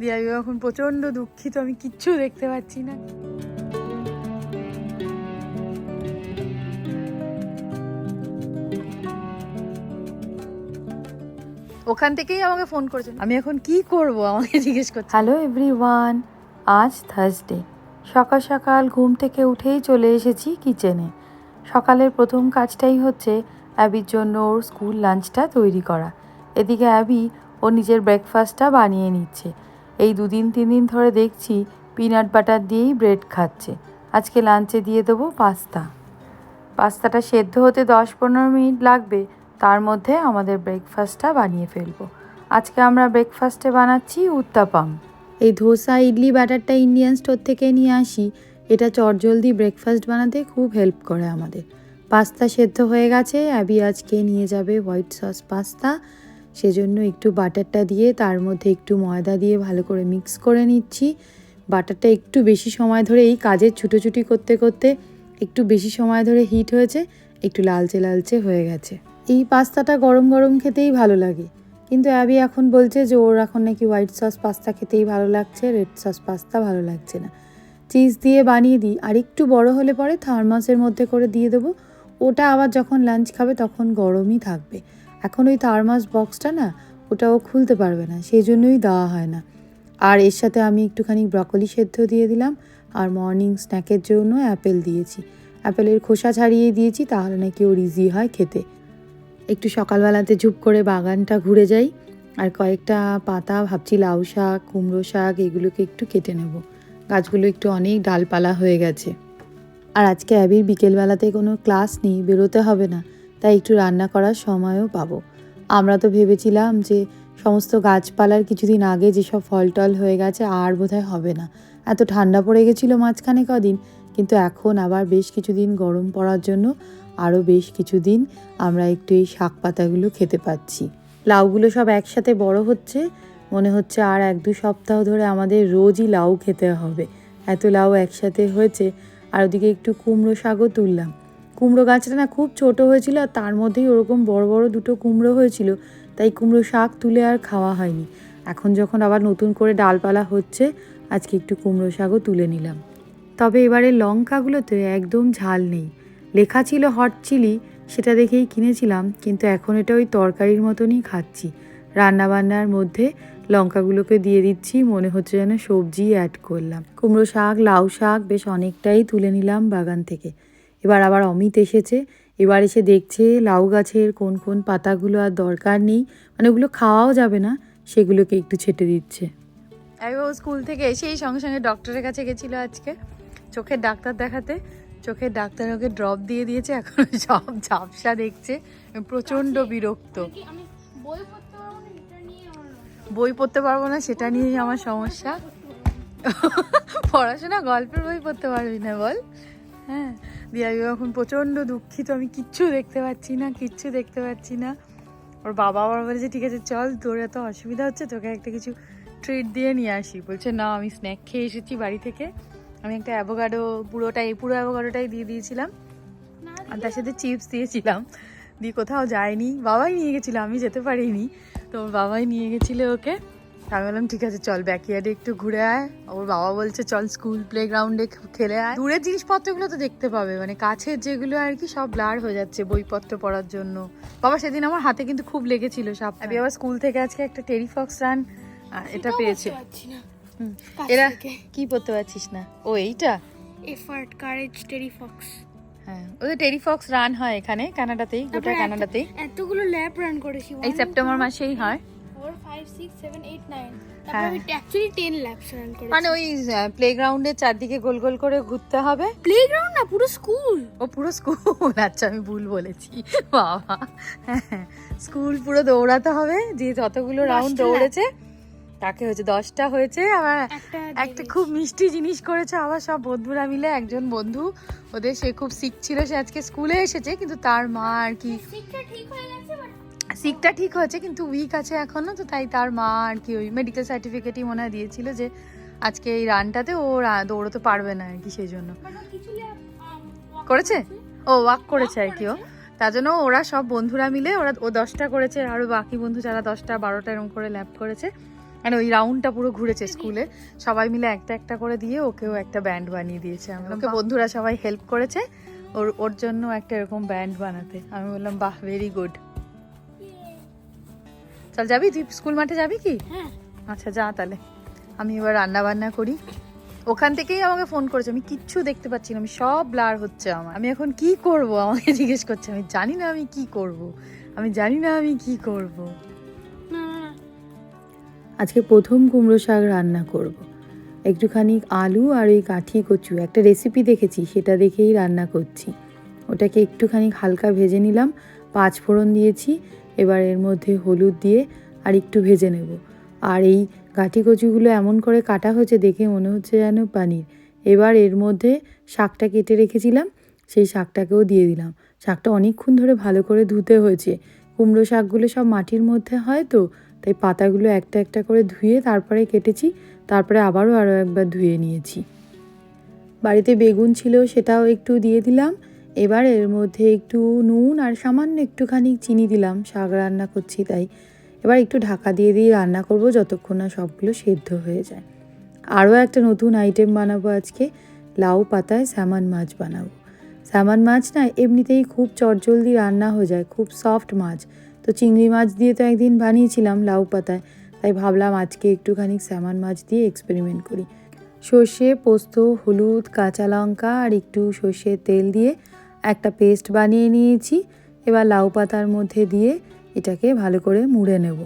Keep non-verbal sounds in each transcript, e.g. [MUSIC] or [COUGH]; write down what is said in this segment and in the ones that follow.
দিয়ে এখন প্রচণ্ড দুঃখিত, আমি কিচ্ছু দেখতে পাচ্ছি না। ওখান থেকেই আমাকে ফোন করেছেন আমি এখন কি করব, আমাকে জিজ্ঞেস করছে। হ্যালো এভরিওয়ান আজ থার্সডে সকাল সকাল ঘুম থেকে উঠেই চলে এসেছি কিচেনে সকালের প্রথম কাজটাই হচ্ছে অ্যাবির জন্য ওর স্কুল লাঞ্চটা তৈরি করা। এদিকে অ্যাবি ও নিজের ব্রেকফাস্টটা বানিয়ে নিচ্ছে। এই দুদিন, তিন দিন ধরে দেখছি পিনাট বাটার দিয়েই ব্রেড খাচ্ছে। আজকে লাঞ্চে দিয়ে দেবো পাস্তা পাস্তাটা সেদ্ধ হতে দশ পনেরো মিনিট লাগবে, তার মধ্যে আমাদের ব্রেকফাস্টটা বানিয়ে ফেলব। আজকে আমরা ব্রেকফাস্টে বানাচ্ছি উত্তাপাম। এই ধোসা, ইডলি ব্যাটারটা ইন্ডিয়ান স্টোর থেকে নিয়ে আসি। এটা চটজলদি ব্রেকফাস্ট বানাতে খুব হেল্প করে আমাদের। পাস্তা সেদ্ধ হয়ে গেছে অ্যাবি আজকে নিয়ে যাবে হোয়াইট সস পাস্তা সেজন্য একটু বাটারটা দিয়ে, তার মধ্যে একটু ময়দা দিয়ে ভালো করে মিক্স করে নিচ্ছি। বাটারটা একটু বেশি সময় ধরে এই কাজের ছুটোছুটি করতে করতে একটু বেশি সময় ধরে হিট হয়েছে, একটু লালচে লালচে হয়ে গেছে। এই পাস্তাটা গরম গরম খেতেই ভালো লাগে। কিন্তু অ্যাবি এখন বলছে যে ওর এখন নাকি হোয়াইট সস পাস্তা খেতেই ভালো লাগছে, রেড সস পাস্তা ভালো লাগছে না। চিজ দিয়ে বানিয়ে দিই, আর একটু বড় হলে পরে থার্মাসের মধ্যে করে দিয়ে দেবো। ওটা আবার যখন লাঞ্চ খাবে তখন গরমই থাকবে। এখন ওই থার্মাস বক্সটা না ওটা ও খুলতে পারবে না, সেই জন্যই দেওয়া হয় না। আর এর সাথে আমি একটুখানি ব্রকলি সেদ্ধ দিয়ে দিলাম, আর মর্নিং স্ন্যাকের জন্য অ্যাপেল দিয়েছি। অ্যাপেলের খোসা ছাড়িয়ে দিয়েছি, তাহলে নাকি ওর ইজি হয় খেতে। একটু সকালবেলাতে ঝুপ করে বাগানটা ঘুরে যাই, আর কয়েকটা পাতা, ভাবছি লাউ শাক, কুমড়ো শাক, এগুলোকে একটু কেটে নেব। গাছগুলো একটু অনেক ডালপালা হয়ে গেছে। আর আজকে অ্যাবির বিকেলবেলাতে কোনো ক্লাস নেই, বেরোতে হবে না। তাই একটু রান্না করার সময়ও পাবো। আমরা তো ভেবেছিলাম যে সমস্ত গাছপালার কিছুদিন আগে যেসব ফল টল হয়ে গেছে আর বোধহয় হবে না। এত ঠান্ডা পড়ে গেছিল মাঝখানে কদিন, কিন্তু এখন আবার বেশ কিছুদিন গরম পড়ার জন্য আরও বেশ কিছুদিন আমরা একটু এই শাক পাতাগুলো খেতে পাচ্ছি। লাউগুলো সব একসাথে বড় হচ্ছে, মনে হচ্ছে আর এক দু সপ্তাহ ধরে আমাদের রোজই লাউ খেতে হবে। এত লাউ একসাথে হয়েছে, আর ওদিকে একটু কুমড়ো শাকও তুললাম। কুমড়ো গাছটা না খুব ছোট হয়েছিল আর তার মধ্যেই ওরকম বড় বড় দুটো কুমড়ো হয়েছিল। তাই কুমড়ো শাক তুলে আর খাওয়া হয়নি। এখন যখন আবার নতুন করে ডালপালা হচ্ছে, আজকে একটু কুমড়ো শাকও তুলে নিলাম। তবে এবারে লঙ্কাগুলোতে একদম ঝাল নেই। লেখা ছিল হট চিলি, সেটা দেখেই কিনেছিলাম, কিন্তু এখন এটা ওই তরকারির মতনই খাচ্ছি। রান্নাবান্নার মধ্যে লঙ্কাগুলোকে দিয়ে দিচ্ছি, মনে হচ্ছে যেন সবজি অ্যাড করলাম। কুমড়ো শাক, লাউ শাক, বেশ অনেকটাই তুলে নিলাম বাগান থেকে। এবার আবার অমিত এসেছে। এবার এসে দেখছে লাউ গাছের কোন কোন পাতাগুলো আর দরকার নেই। মানে ওগুলো খাওয়াও যাবে না সেগুলোকে একটু ছেটে দিচ্ছে। আমি ও স্কুল থেকে এসেই সঙ্গে সঙ্গে ডক্টরের কাছে গেছিল আজকে। চোখের ডাক্তার দেখাতে। চোখের ডাক্তার ওকে ড্রপ দিয়ে দিয়েছে এখন সব ঝাপসা দেখছে। প্রচণ্ড বিরক্ত। বই পড়তে পারব না এটা নিয়ে বই পড়তে পারব না সেটা নিয়েই আমার সমস্যা। পড়াশোনা গল্পের বই পড়তে পারবি না বল। হ্যাঁ। দিয়ে আমি এখন প্রচণ্ড দুঃখিত আমি কিচ্ছু দেখতে পাচ্ছি না কিচ্ছু দেখতে পাচ্ছি না। ওর বাবা আবার বলেছে ঠিক আছে চল তোর এত অসুবিধা হচ্ছে তোকে একটা কিছু ট্রিট দিয়ে নিয়ে আসি। বলছে না আমি স্ন্যাক খেয়ে এসেছি বাড়ি থেকে। আমি একটা অ্যাভোকাডো পুরোটাই পুরো অ্যাভোকাডোটাই দিয়ে দিয়েছিলাম। আর তার সাথে চিপস দিয়েছিলাম। দিয়ে কোথাও যায়নি বাবাই নিয়ে গেছিল আমি যেতে পারিনি। তো বাবাই নিয়ে গেছিল ওকে। আমি বললাম ঠিক আছে চল ব্যাকইয়ার্ডে একটু ঘুরে আয়। ওর বাবা বলছে চল স্কুল প্লে গ্রাউন্ডে খেলে আয়। দূরের জিনিসপত্রগুলো তো দেখতে পাবে মানে কাছের যেগুলো আর কি সব ব্লার হয়ে যাচ্ছে বইপত্র পড়ার জন্য। বাবা সেদিন আমার হাতে কিন্তু খুব লেগেছিল সাপ আমি আবার স্কুল থেকে আজকে একটা টেরিফক্স রান এটা পেয়েছে। এরা। কি পড়তে পারছিস না? ও এইটা? এফার্ট কারেজ টেরি ফক্স হ্যাঁ ওদের টেরিফক্স রান হয় এখানে কানাডাতেই গোটা কানাডাতেই। এতগুলো ল্যাব রান করেছি এই সেপ্টেম্বর মাসেই হয়। মানে ওই প্লে গ্রাউন্ডের চারদিকে গোল গোল করে ঘুরতে হবে। প্লেগ্রাউন্ড না পুরো স্কুল ও পুরো স্কুল [LAUGHS] আচ্ছা আমি ভুল বলেছি। [LAUGHS] বাবা। হ্যাঁ স্কুল পুরো দৌড়াতে হবে। যে যতগুলো রাউন্ড দৌড়েছে তাকে হয়েছে দশটা হয়েছে। আবার একটা খুব মিষ্টি জিনিস করেছে। আবার সব বন্ধুরা মিলে একজন বন্ধু ওদের সে খুব সিক ছিল সে আজকে স্কুলে এসেছে কিন্তু তার মা আর কি ঠিক হয়ে গেছে সিকটা ঠিক হয়েছে কিন্তু উইক আছে এখনও তো তাই তার মা আর কি ওই মেডিকেল সার্টিফিকেটই মনে হয় দিয়েছিল যে আজকে এই রানটাতে ও দৌড়তে পারবে না আর কি সেই জন্য। করেছে? ও ওয়াক করেছে আর কি ও। তার জন্য ওরা সব বন্ধুরা মিলে ওরা ও দশটা করেছে আরও বাকি বন্ধু যারা দশটা বারোটা এরকম করে ল্যাব করেছে। মানে ওই রাউন্ডটা পুরো ঘুরেছে স্কুলে সবাই মিলে একটা একটা করে দিয়ে ওকেও একটা ব্যান্ড বানিয়ে দিয়েছে। আমি ওকে বন্ধুরা সবাই হেল্প করেছে ওর ওর জন্য একটা এরকম ব্যান্ড বানাতে। আমি বললাম বাহ ভেরি গুড চল যাবি? তুই স্কুল মাঠে যাবি কি? হ্যাঁ। আচ্ছা যা তাহলে। আমি এবার রান্না বান্না করি। ওখান থেকেই আমাকে ফোন করেছে। আমি কিচ্ছু দেখতে পাচ্ছি না। আমি সব ব্লার হচ্ছে আমার। আমি এখন কি করব? আমাকে জিজ্ঞেস করছে। আমি জানি না আমি কি করব। আমি জানি না আমি কি করব। না না না। আজকে প্রথম কুমড়ো শাক রান্না করব। একটুখানি আলু আর ওই কাঠি কচু। একটা রেসিপি দেখেছি সেটা দেখেই রান্না করছি। ওটাকে একটুখানি হালকা ভেজে নিলাম। পাঁচ ফোড়ন দিয়েছি। এবার এর মধ্যে হলুদ দিয়ে আর একটু ভেজে নেব। আর এই কাঠি কচুগুলো এমন করে কাটা হয়েছে দেখে মনে হচ্ছে যেন পানির। এবার এর মধ্যে শাকটা কেটে রেখেছিলাম, সেই শাকটাকেও দিয়ে দিলাম। শাকটা অনেকক্ষণ ধরে ভালো করে ধুতে হয়েছে। কুমড়ো শাকগুলো সব মাটির মধ্যে হয় তো, তাই পাতাগুলো একটা একটা করে ধুয়ে তারপরে কেটেছি, তারপরে আবারও আরও একবার ধুয়ে নিয়েছি। বাড়িতে বেগুন ছিল সেটাও একটু দিয়ে দিলাম এবার এর মধ্যে একটু নুন আর সামান্য একটুখানি চিনি দিলাম। শাক রান্না করছি তাই। এবার একটু ঢাকা দিয়ে দিয়ে রান্না করব যতক্ষণ না সবগুলো সেদ্ধ হয়ে যায়। আরও একটা নতুন আইটেম বানাবো আজকে, লাউ পাতায় স্যামন মাছ বানাবো। স্যামন মাছ না এমনিতেই খুব চটজলদি রান্না হয়ে যায়, খুব সফট মাছ। তো চিংড়ি মাছ দিয়ে তো একদিন বানিয়েছিলাম লাউ পাতায়, তাই ভাবলাম আজকে একটুখানি স্যামন মাছ দিয়ে এক্সপেরিমেন্ট করি। সর্ষে, পোস্ত, হলুদ, কাঁচা লঙ্কা আর একটু সর্ষের তেল দিয়ে একটা পেস্ট বানিয়ে নিয়েছি। এবার লাউ পাতার মধ্যে দিয়ে এটাকে ভালো করে মুড়ে নেব।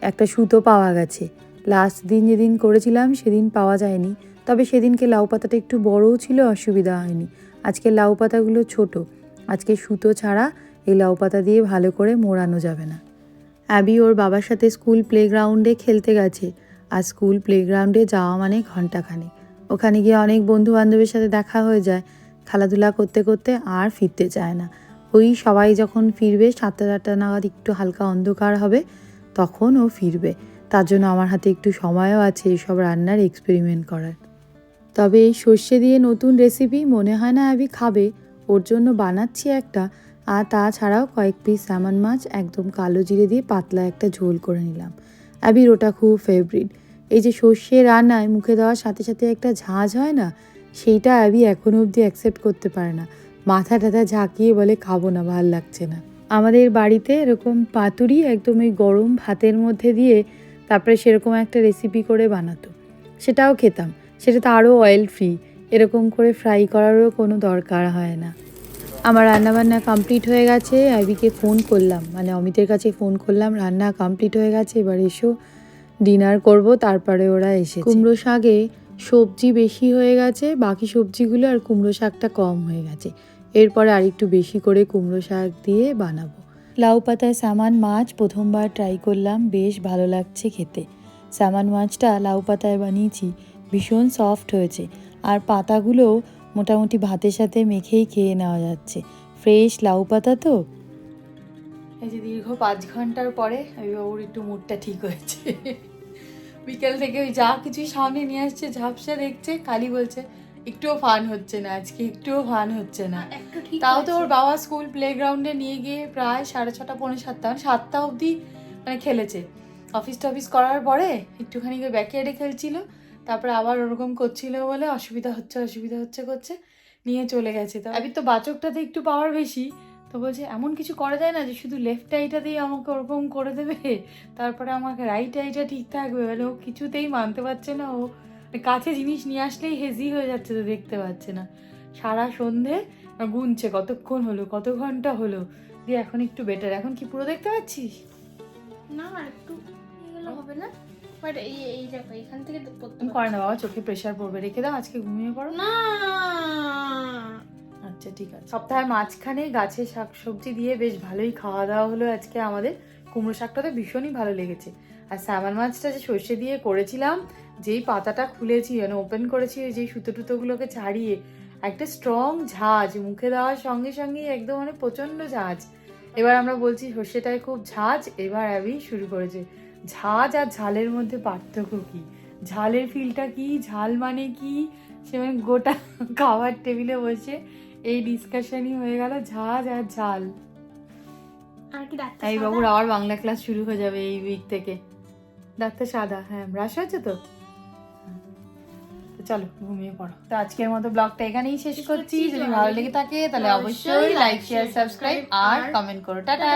একটা সুতো পাওয়া গেছে। লাস্ট দিন যেদিন করেছিলাম সেদিন পাওয়া যায়নি। তবে সেদিনকে লাউ পাতাটা একটু বড়ও ছিল, অসুবিধা হয়নি। আজকে লাউ পাতাগুলো ছোট। আজকে সুতো ছাড়া এই লাউ পাতা দিয়ে ভালো করে মোড়ানো যাবে না। অ্যাবি ওর বাবার সাথে স্কুল প্লেগ্রাউন্ডে খেলতে গেছে। আর স্কুল প্লেগ্রাউন্ডে যাওয়া মানে ঘন্টাখানেক ওখানে গিয়ে অনেক বন্ধু বান্ধবের সাথে দেখা হয়ে যায়। খেলাধুলা করতে করতে আর ফিরতে চায় না। ওই সবাই যখন ফিরবে, সাতটা আটটা নাগাদ একটু হালকা অন্ধকার হবে, তখন ও ফিরবে। তার জন্য আমার হাতে একটু সময়ও আছে এইসব রান্নার এক্সপেরিমেন্ট করার। তবে এই সর্ষে দিয়ে নতুন রেসিপি মনে হয় না অ্যাবি খাবে। ওর জন্য বানাচ্ছি একটা। আর তাছাড়াও কয়েক পিস স্যামন মাছ, একদম কালো জিরে দিয়ে পাতলা একটা ঝোল করে নিলাম। অ্যাবির ওটা খুব ফেভারিট এই যে সর্ষে রান্নায় মুখে দেওয়ার সাথে সাথে একটা ঝাঁঝ হয় না? সেইটা অ্যাবি এখনও অবধি অ্যাকসেপ্ট করতে পারে না। মাথা টাথা ঝাঁকিয়ে বলে, খাব না, ভালো লাগছে না। আমাদের বাড়িতে এরকম পাতুরি একদম ওই গরম ভাতের মধ্যে দিয়ে তারপরে সেরকম একটা রেসিপি করে বানাতো। সেটাও খেতাম। সেটা তো আরও অয়েল ফ্রি এরকম করে ফ্রাই করারও কোনো দরকার হয় না। আমার রান্নাবান্না কমপ্লিট হয়ে গেছে। অ্যাবিকে ফোন করলাম। মানে অমিতের কাছে ফোন করলাম। রান্না কমপ্লিট হয়ে গেছে। এবার এসো ডিনার করব। তারপরে ওরা এসে কুমড়ো শাকে সবজি বেশি হয়ে গেছে, বাকি সবজিগুলো আর কুমড়ো শাকটা কম হয়ে গেছে। এরপরে আর একটু বেশি করে কুমড়ো শাক দিয়ে বানাবো। লাউ পাতায় সামান মাছ প্রথমবার ট্রাই করলাম, বেশ ভালো লাগছে খেতে। সামান মাছটা লাউ পাতায় বানিয়েছি, ভীষণ সফট হয়েছে। আর পাতাগুলো মোটামুটি ভাতের সাথে মেখেই খেয়ে নেওয়া যাচ্ছে। ফ্রেশ লাউ পাতা তো। এই যে দীর্ঘ পাঁচ ঘণ্টার পরে ওই বাবুর একটু মুডটা ঠিক হয়েছে। বিকেল থেকে ওই যা কিছু সামনে নিয়ে আসছে ঝাপসা দেখছে কালি বলছে একটুও ফান হচ্ছে না আজকে একটুও ফান হচ্ছে না। তাও তো ওর বাবা স্কুল প্লেগ্রাউন্ডে নিয়ে গিয়ে প্রায় সাড়ে ছটা পৌনে সাতটা মানে সাতটা অবধি মানে খেলেছে। অফিস টফিস করার পরে একটুখানি ব্যাকয়ার্ডে খেলছিল তারপরে আবার ওরকম করছিল বলে অসুবিধা হচ্ছে অসুবিধা হচ্ছে করছে নিয়ে চলে গেছে। তো আমি তো বাচকটাতে একটু পাওয়ার বেশি। তো বলছে এমন কিছু করা যায় না যে শুধু লেফট আইটা দিয়ে আমাকে ওরকম করে দেবে? তারপরে আমাকে রাইট আইটা ঠিক থাকবে। মানে ও কিছুতেই মানতে পারছে না ও কাছে জিনিস নিয়ে আসলেই হেজি হয়ে যাচ্ছে তো দেখতে পাচ্ছে না। সারা সন্ধে গুনছে কতক্ষণ হলো? কত ঘণ্টা হলো? দিয়ে এখন একটু বেটার এখন কি পুরো দেখতে পাচ্ছিস? না একটু এগুলো হবে না? বাট এই এই দেখো এখান থেকে তো করে না বাবা চোখে প্রেশার পড়বে। রেখে দাও আজকে ঘুমিয়ে পড়ো। না! আচ্ছা ঠিক আছে। সপ্তাহের মাঝখানে গাছে শাক সবজি দিয়ে বেশ ভালোই খাওয়া দাওয়া হলো আজকে আমাদের। কুমড়ো শাকটা তো ভীষণই ভালো লেগেছে। আর স্যামন মাছটা যে সর্ষে দিয়ে করেছিলাম, যেই পাতাটা খুলেছি মানে ওপেন করেছি যেই সুতো টুতোগুলোকে ছাড়িয়ে, একটা স্ট্রং ঝাঁজ, মুখে দেওয়ার সঙ্গে সঙ্গে একদম মানে প্রচণ্ড ঝাঁজ। এবার আমরা বলছি সর্ষেটায় খুব ঝাঁজ, এবার অ্যাবি শুরু করেছে। ঝাঁজ আর ঝালের মধ্যে পার্থক্য কি? ঝালের ফিলটা কি? ঝাল মানে কি? সে মানে গোটা খাবার টেবিলে বসে এই ডিসকাশনই হয়ে গেল ঝাঝ আর ঝাল। এই বাবুর আবার বাংলা ক্লাস শুরু হয়ে যাবে এই উইক থেকে। ডাক্তার সাদা হ্যাঁ ব্রাশ হয়েছে তো? তো চলো ঘুমিয়ে পড়ো। তো আজকের মতো ব্লগটা এখানেই শেষ করছি। যদি ভালো লেগে থাকে তাহলে অবশ্যই লাইক শেয়ার সাবস্ক্রাইব আর কমেন্ট করো। টাটা।